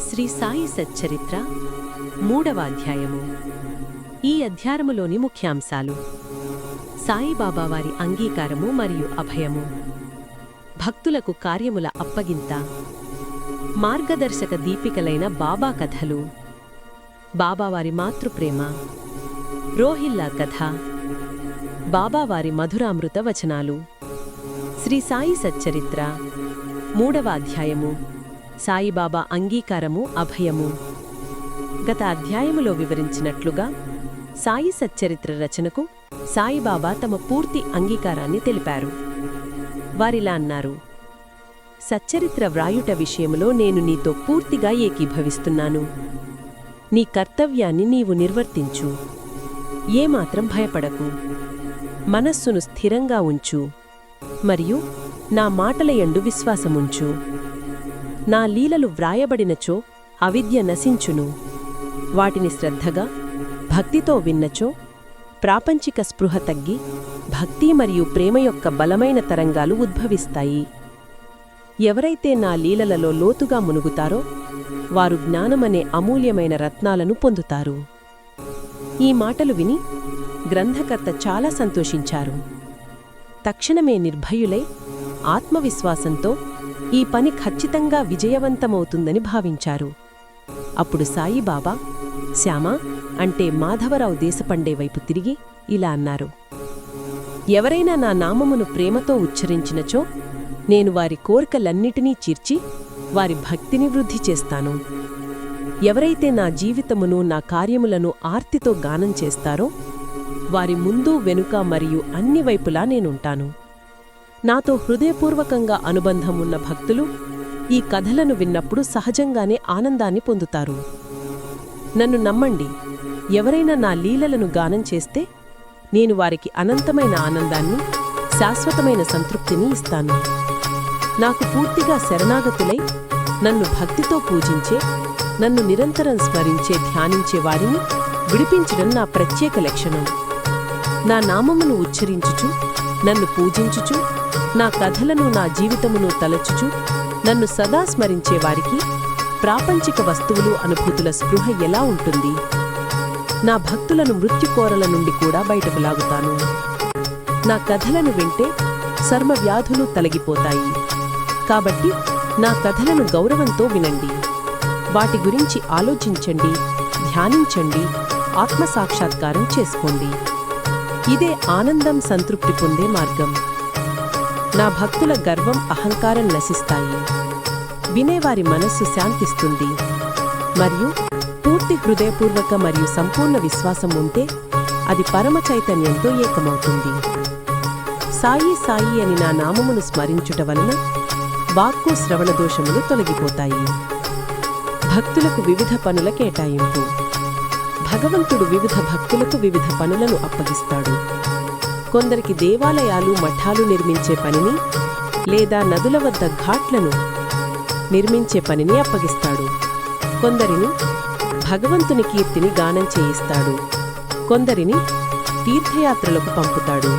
శ్రీ సాయి సచ్చరిత్ర మూడవ అధ్యాయము. ఈ అధ్యాయములోని ముఖ్యాంశాలు. సాయిబాబా వారి అంగీకారము మరియు అభయము. భక్తులకు కార్యముల అప్పగింత. మార్గదర్శక దీపికలైన బాబా కథలు. బాబావారి మాతృప్రేమ. రోహిల్లా కథ. బాబావారి మధురామృత వచనాలు. శ్రీ సాయి సచ్చరిత్ర మూడవ అధ్యాయము. సాయిబాబా అంగీకారము అభయము. గత అధ్యాయములో వివరించినట్లుగా సాయి సచ్చరిత్ర రచనకు సాయిబాబా తమ పూర్తి అంగీకారాన్ని తెలిపారు. వారిలా అన్నారు సచ్చరిత్ర వ్రాయుట విషయములో నేను నీతో పూర్తిగా ఏకీభవిస్తున్నాను. నీ కర్తవ్యాన్ని నీవు నిర్వర్తించు. ఏమాత్రం భయపడకు. మనస్సును స్థిరంగా ఉంచు. మరియు నా మాటల ఎండు విశ్వాసముంచు. నా లీలలు వ్రాయబడినచో అవిద్య నశించును. వాటిని శ్రద్ధగా భక్తితో విన్నచో ప్రాపంచిక స్పృహ తగ్గి భక్తి మరియు ప్రేమ యొక్క బలమైన తరంగాలు ఉద్భవిస్తాయి. ఎవరైతే నా లీలలలో లోతుగా మునుగుతారో వారు జ్ఞానమనే అమూల్యమైన రత్నాలను పొందుతారు. ఈ మాటలు విని గ్రంథకర్త చాలా సంతోషించారు. తక్షణమే నిర్భయులై ఆత్మవిశ్వాసంతో ఈ పని ఖచ్చితంగా విజయవంతమవుతుందని భావించారు. అప్పుడు సాయిబాబా శ్యామ అంటే మాధవరావు దేశపండే వైపు తిరిగి ఇలా అన్నారు. ఎవరైనా నా నామమును ప్రేమతో ఉచ్చరించినచో నేను వారి కోరికలన్నిటినీ చీర్చి వారి భక్తిని వృద్ధి చేస్తాను. ఎవరైతే నా జీవితమును నా కార్యములను ఆర్తితో గానం చేస్తారో వారి ముందు వెనుక మరియు అన్ని వైపులా నేనుంటాను. నాతో హృదయపూర్వకంగా అనుబంధం ఉన్న భక్తులు ఈ కథలను విన్నప్పుడు సహజంగానే ఆనందాన్ని పొందుతారు. నన్ను నమ్మండి ఎవరైనా నా లీలలను గానం చేస్తే నేను వారికి అనంతమైన ఆనందాన్ని శాశ్వతమైన సంతృప్తిని ఇస్తాను. నాకు పూర్తిగా శరణాగతులై నన్ను భక్తితో పూజించే నన్ను నిరంతరం స్మరించే ధ్యానించే వారిని విడిపించడం నా ప్రత్యేక లక్షణం. నా నామమును ఉచ్చరించుచు నన్ను పూజించుచు నా కథలను నా జీవితమును తలచుచు నన్ను సదా స్మరించే వారికి ప్రాపంచిక వస్తువులు అనుభూతుల స్పృహ ఎలా ఉంటుంది? నా భక్తులను మృత్యుకోరల నుండి కూడా బయటకు లాగుతాను. నా కథలను వింటే సర్మ వ్యాధులు తొలగిపోతాయి. కాబట్టి నా కథలను గౌరవంతో వినండి. వాటి గురించి ఆలోచించండి ధ్యానించండి ఆత్మసాక్షాత్కారం చేసుకోండి. ఇదే ఆనందం సంతృప్తి పొందే మార్గం. నా భక్తుల గర్వం అహంకారం నశిస్తాయి. వినేవారి మనస్సు శాంతిస్తుంది. మరియు పూర్తి హృదయపూర్వక మరియు సంపూర్ణ విశ్వాసం ఉంటే అది పరమ చైతన్యంతో ఏకమవుతుంది. సాయి సాయి అని నా నామమును స్మరించుట వలన వాక్కు శ్రవణ దోషములు తొలగిపోతాయి. భక్తులకు వివిధ పనుల కేటాయింపు. భగవంతుడు వివిధ భక్తులకు వివిధ పనులను అప్పగిస్తాడు. కొందరికి దేవాలయాలు మఠాలు నిర్మించే పనిని లేదా నదుల వద్ద ఘాట్లను నిర్మించే పనిని అప్పగిస్తాడు. కొందరిని భగవంతుని కీర్తిని గానం చేయిస్తాడు. కొందరిని తీర్థయాత్రలకు పంపుతాడు.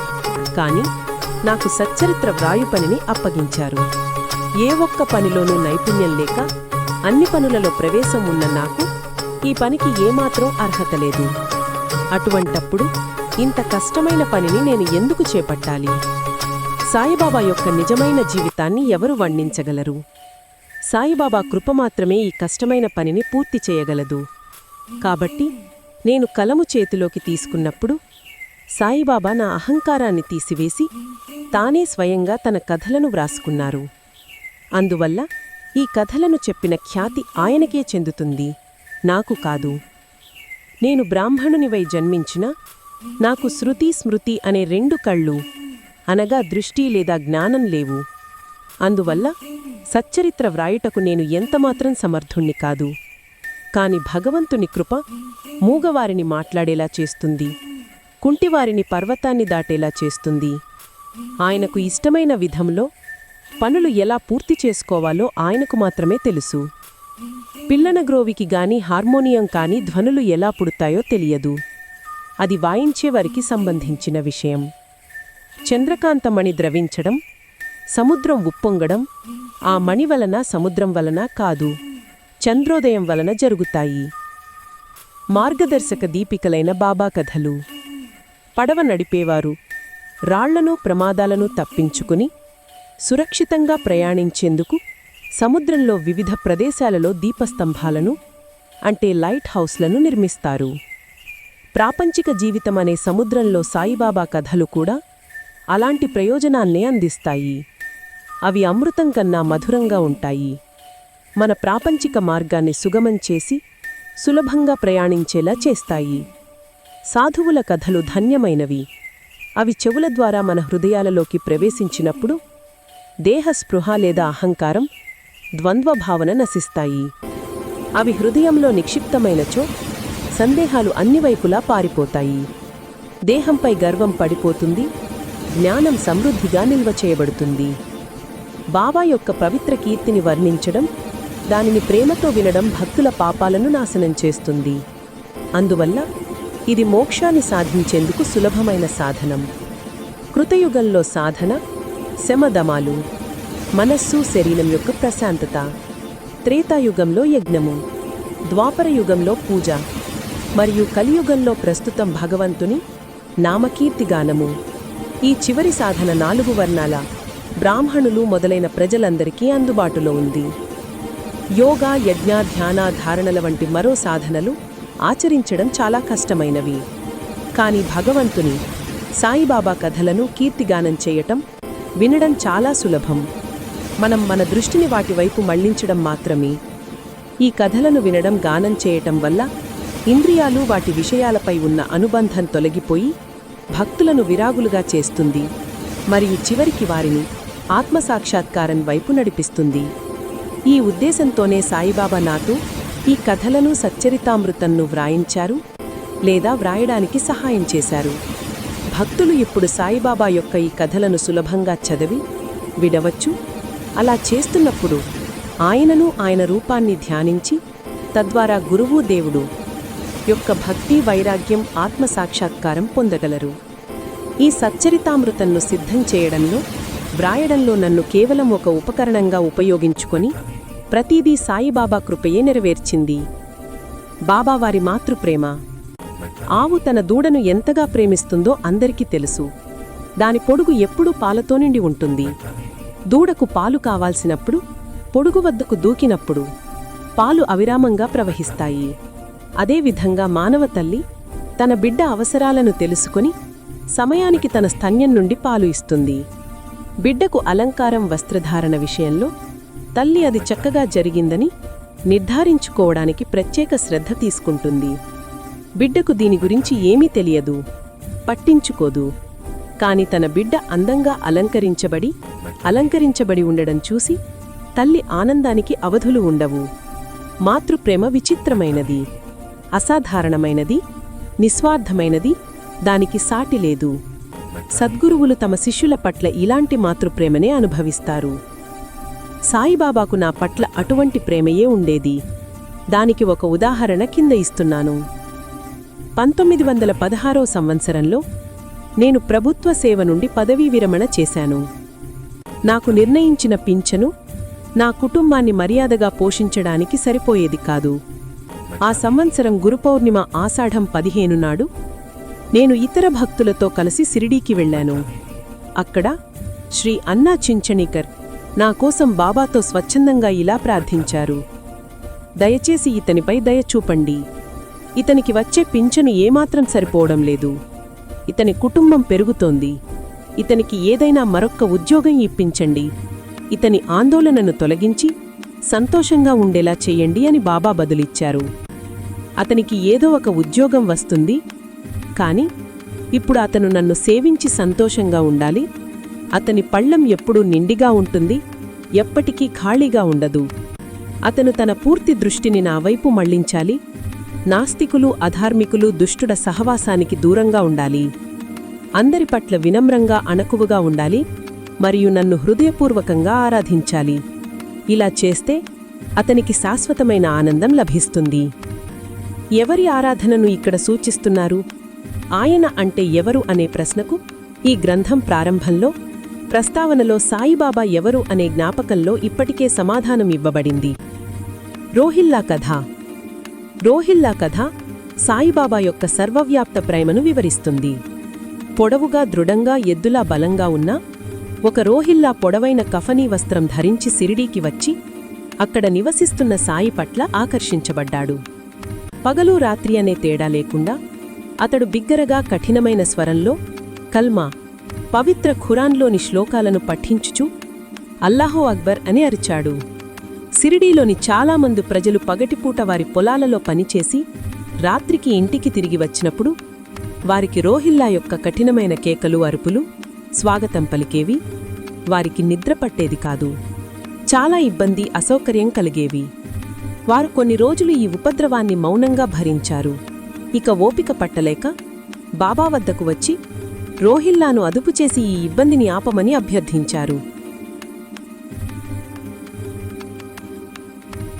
కాని నాకు సచ్చరిత్ర వ్రాయు పనిని అప్పగించారు. ఏ ఒక్క పనిలోనూ నైపుణ్యం లేక అన్ని పనులలో ప్రవేశం ఉన్న నాకు ఈ పనికి ఏమాత్రం అర్హత లేదు. అటువంటప్పుడు ఇంత కష్టమైన పనిని నేను ఎందుకు చేపట్టాలి? సాయిబాబా యొక్క నిజమైన జీవితాన్ని ఎవరు వర్ణించగలరు? సాయిబాబా కృప మాత్రమే ఈ కష్టమైన పనిని పూర్తి చేయగలదు. కాబట్టి నేను కలము చేతిలోకి తీసుకున్నప్పుడు సాయిబాబా నా అహంకారాన్ని తీసివేసి తానే స్వయంగా తన కథలను వ్రాసుకున్నారు. అందువల్ల ఈ కథలను చెప్పిన ఖ్యాతి ఆయనకే చెందుతుంది. నాకు కాదు. నేను బ్రాహ్మణునివై జన్మించిన నాకు శృతి స్మృతి అనే రెండు కళ్ళు అనగా దృష్టి లేదా జ్ఞానం లేవు. అందువల్ల సచ్చరిత్ర వ్రాయుటకు నేను ఎంతమాత్రం సమర్థుణ్ణి కాదు. కాని భగవంతుని కృప మూగవారిని మాట్లాడేలా చేస్తుంది. కుంటివారిని పర్వతాన్ని దాటేలా చేస్తుంది. ఆయనకు ఇష్టమైన విధంలో పనులు ఎలా పూర్తి చేసుకోవాలో ఆయనకు మాత్రమే తెలుసు. పిల్లన గ్రోవికి గాని హార్మోనియం కాని ధ్వనులు ఎలా పుడతాయో తెలియదు. అది వాయించేవారికి సంబంధించిన విషయం. చంద్రకాంతమణి ద్రవించడం సముద్రం ఉప్పొంగడం ఆ మణి వలన సముద్రం వలన కాదు చంద్రోదయం వలన జరుగుతాయి. మార్గదర్శక దీపికలైన బాబా కథలు. పడవ నడిపేవారు రాళ్ళను ప్రమాదాలను తప్పించుకుని సురక్షితంగా ప్రయాణించేందుకు సముద్రంలో వివిధ ప్రదేశాలలో దీపస్తంభాలను అంటే లైట్ హౌస్లను నిర్మిస్తారు. ప్రాపంచిక జీవితం అనే సముద్రంలో సాయిబాబా కథలు కూడా అలాంటి ప్రయోజనాన్నే అందిస్తాయి. అవి అమృతం కన్నా మధురంగా ఉంటాయి. మన ప్రాపంచిక మార్గాన్ని సుగమం చేసి సులభంగా ప్రయాణించేలా చేస్తాయి. సాధువుల కథలు ధన్యమైనవి. అవి చెవుల ద్వారా మన హృదయాలలోకి ప్రవేశించినప్పుడు దేహస్పృహ లేదా అహంకారం ద్వంద్వభావన నశిస్తాయి. అవి హృదయంలో నిక్షిప్తమైనచో సందేహాలు అన్ని వైపులా పారిపోతాయి. దేహంపై గర్వం పడిపోతుంది జ్ఞానం సమృద్ధిగా నిల్వ చేయబడుతుంది. బాబా యొక్క పవిత్ర కీర్తిని వర్ణించడం దానిని ప్రేమతో వినడం భక్తుల పాపాలను నాశనం చేస్తుంది. అందువల్ల ఇది మోక్షాన్ని సాధించేందుకు సులభమైన సాధనం. కృతయుగంలో సాధన శమదమాలు మనస్సు శరీరం యొక్క ప్రశాంతత త్రేతాయుగంలో యజ్ఞము ద్వాపర యుగంలో పూజ. మరియు కలియుగంలో ప్రస్తుతం భగవంతుని నామకీర్తిగానము. ఈ చివరి సాధన నాలుగు వర్ణాల బ్రాహ్మణులు మొదలైన ప్రజలందరికీ అందుబాటులో ఉంది. యోగా యజ్ఞ ధ్యాన ధారణల వంటి మరో సాధనలు ఆచరించడం చాలా కష్టమైనవి. కానీ భగవంతుని సాయిబాబా కథలను కీర్తిగానం చేయటం వినడం చాలా సులభం. మనం మన దృష్టిని వాటి వైపు మళ్ళించడం మాత్రమే. ఈ కథలను వినడం గానం చేయటం వల్ల ఇంద్రియాలు వాటి విషయాలపై ఉన్న అనుబంధం తొలగిపోయి భక్తులను విరాగులుగా చేస్తుంది మరియు చివరికి వారిని ఆత్మసాక్షాత్కారం వైపు నడిపిస్తుంది. ఈ ఉద్దేశంతోనే సాయిబాబా నాతో ఈ కథలను సచ్చరితామృతంను వ్రాయించారు లేదా వ్రాయడానికి సహాయం చేశారు. భక్తులు ఇప్పుడు సాయిబాబా యొక్క ఈ కథలను సులభంగా చదివి విడవచ్చు. అలా చేస్తున్నప్పుడు ఆయనను ఆయన రూపాన్ని ధ్యానించి తద్వారా గురువు దేవుడు యొక్క భక్తి వైరాగ్యం ఆత్మ సాక్షాత్కారం పొందగలరు. ఈ సచ్చరితామృతంను సిద్ధం చేయడంలో వ్రాయడంలో నన్ను కేవలం ఒక ఉపకరణంగా ఉపయోగించుకొని ప్రతిదీ సాయిబాబా కృపయే నెరవేర్చింది. బాబా వారి మాతృప్రేమ. ఆవు తన దూడను ఎంతగా ప్రేమిస్తుందో అందరికీ తెలుసు. దాని పొడుగు ఎప్పుడూ పాలతో నిండి ఉంటుంది. దూడకు పాలు కావాల్సినప్పుడు పొడుగు వద్దకు దూకినప్పుడు పాలు అవిరామంగా ప్రవహిస్తాయి. అదేవిధంగా మానవ తల్లి తన బిడ్డ అవసరాలను తెలుసుకుని సమయానికి తన స్తన్యం నుండి పాలు ఇస్తుంది. బిడ్డకు అలంకారం వస్త్రధారణ విషయంలో తల్లి అది చక్కగా జరిగిందని నిర్ధారించుకోవడానికి ప్రత్యేక శ్రద్ధ తీసుకుంటుంది. బిడ్డకు దీని గురించి ఏమీ తెలియదు. పట్టించుకోదు. కాని తన బిడ్డ అందంగా అలంకరించబడి అలంకరించబడి ఉండడం చూసి తల్లి ఆనందానికి అవధులు ఉండవు. మాతృప్రేమ విచిత్రమైనది. అసాధారణమైనది నిస్వార్థమైనది దానికి సాటి లేదు. సద్గురువులు తమ శిష్యుల పట్ల ఇలాంటి మాతృప్రేమనే అనుభవిస్తారు. సాయిబాబాకు నా పట్ల అటువంటి ప్రేమయే ఉండేది. దానికి ఒక ఉదాహరణ కింద ఇస్తున్నాను. పంతొమ్మిది వందల పదహారో సంవత్సరంలో నేను ప్రభుత్వ సేవ నుండి పదవీ విరమణ చేశాను. నాకు నిర్ణయించిన పింఛను నా కుటుంబాన్ని మర్యాదగా పోషించడానికి సరిపోయేది కాదు. ఆ సంవత్సరం గురుపౌర్ణిమ ఆషాఢం పదిహేను నాడు నేను ఇతర భక్తులతో కలిసి సిరిడీకి వెళ్ళాను. అక్కడ శ్రీ అన్నా చించణీకర్ నా కోసం బాబాతో స్వచ్ఛందంగా ఇలా ప్రార్థించారు. దయచేసి ఇతనిపై దయ చూపండి. ఇతనికి వచ్చే పింఛను ఏమాత్రం సరిపోవడం లేదు. ఇతని కుటుంబం పెరుగుతోంది. ఇతనికి ఏదైనా మరొక్క ఉద్యోగం ఇప్పించండి. ఇతని ఆందోళనను తొలగించి సంతోషంగా ఉండేలా చేయండి అని బాబా బదులిచ్చారు. అతనికి ఏదో ఒక ఉద్యోగం వస్తుంది. కాని ఇప్పుడు అతను నన్ను సేవించి సంతోషంగా ఉండాలి. అతని పళ్ళం ఎప్పుడూ నిండిగా ఉంటుంది. ఎప్పటికీ ఖాళీగా ఉండదు. అతను తన పూర్తి దృష్టిని నా వైపు మళ్ళించాలి. నాస్తికులు అధార్మికులు దుష్టుడ సహవాసానికి దూరంగా ఉండాలి. అందరి పట్ల వినమ్రంగా అణకువగా ఉండాలి. మరియు నన్ను హృదయపూర్వకంగా ఆరాధించాలి. ఇలా చేస్తే అతనికి శాశ్వతమైన ఆనందం లభిస్తుంది. ఎవరి ఆరాధనను ఇక్కడ సూచిస్తున్నారు? ఆయన అంటే ఎవరు అనే ప్రశ్నకు ఈ గ్రంథం ప్రారంభంలో ప్రస్తావనలో సాయిబాబా ఎవరు అనే జ్ఞాపకంలో ఇప్పటికే సమాధానం ఇవ్వబడింది. రోహిల్లా కథ. రోహిల్లా కథ సాయిబాబా యొక్క సర్వవ్యాప్త ప్రేమను వివరిస్తుంది. పొడవుగా దృఢంగా ఎద్దులా బలంగా ఉన్న ఒక రోహిల్లా పొడవైన కఫనీ వస్త్రం ధరించి సిరిడీకి వచ్చి అక్కడ నివసిస్తున్న సాయి పట్ల ఆకర్షించబడ్డాడు. పగలు రాత్రి అనే తేడా లేకుండా అతడు బిగ్గరగా కఠినమైన స్వరంలో కల్మా పవిత్ర ఖురాన్లోని శ్లోకాలను పఠించుచు అల్లాహో అక్బర్ అని అరిచాడు. సిరిడీలోని చాలామంది ప్రజలు పగటిపూట వారి పొలాలలో పనిచేసి రాత్రికి ఇంటికి తిరిగి వచ్చినప్పుడు వారికి రోహిల్లా యొక్క కఠినమైన కేకలు అరుపులు స్వాగతం పలికేవి వారికి నిద్ర పట్టేది కాదు. చాలా ఇబ్బంది అసౌకర్యం కలిగేవి. వారు కొన్ని రోజులు ఈ ఉపద్రవాన్ని మౌనంగా భరించారు. ఇక ఓపిక పట్టలేక బాబా వద్దకు వచ్చి రోహిల్లాను అదుపు చేసి ఈ ఇబ్బందిని ఆపమని అభ్యర్థించారు.